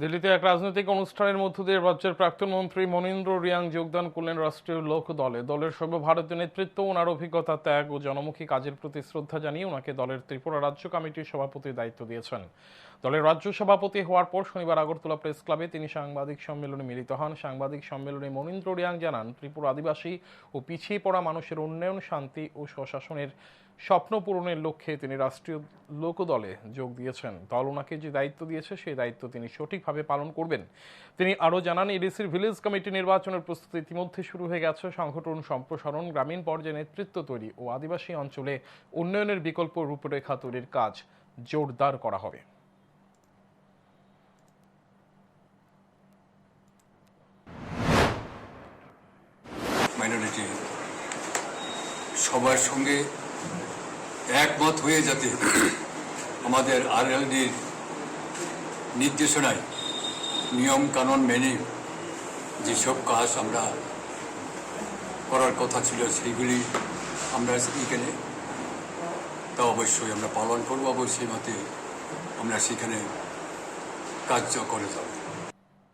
দিল্লিতে এক রাজনৈতিক অনুষ্ঠানের মধ্য দিয়ে রাজ্যের প্রাক্তন মন্ত্রী মনীন্দ্র রিয়াং যোগদান করলেন রাষ্ট্রীয় লোক দলে। দলের সর্বভারতীয় নেতৃত্ব, ওনার অভিজ্ঞতা, ত্যাগ ও জনমুখী কাজের প্রতি শ্রদ্ধা জানিয়ে ওনাকে দলের ত্রিপুরা রাজ্য কমিটির সভাপতির দায়িত্ব দিয়েছেন। দলের রাজ্য সভাপতি হওয়ার পর শনিবার আগরতলা প্রেস ক্লাবে তিনি সাংবাদিক সম্মেলনে মিলিত হন। সাংবাদিক সম্মেলনে মনীন্দ্র রিয়াং জানান, ত্রিপুরা আদিবাসী ও পিছিয়ে পড়া মানুষের উন্নয়ন, শান্তি ও স্বশাসনের স্বপ্ন পূরণের লক্ষ্যে তিনি রাষ্ট্রীয় লোকদলে যোগ দিয়েছেন। দল ওনাকে যে দায়িত্ব দিয়েছে, সেই দায়িত্ব তিনি সঠিকভাবে পালন করবেন। তিনি আরও জানান এডিসির ভিলেজ কমিটি নির্বাচনের প্রস্তুতি ইতিমধ্যে শুরু হয়ে গেছে। সংগঠন সম্প্রসারণ, গ্রামীণ পর্যায়ে নেতৃত্ব তৈরি ও আদিবাসী অঞ্চলে উন্নয়নের বিকল্প রূপরেখা তৈরির কাজ জোরদার করা হবে। সবার সঙ্গে একমত হয়ে যাতে আমাদের আরএলডির নির্দেশনায় নিয়মকানুন মেনে যেসব কাজ আমরা করার কথা ছিল সেইগুলি আমরা এখানে তা অবশ্যই আমরা পালন করব, অবশ্যই মতে আমরা সেখানে কার্য করে যাব।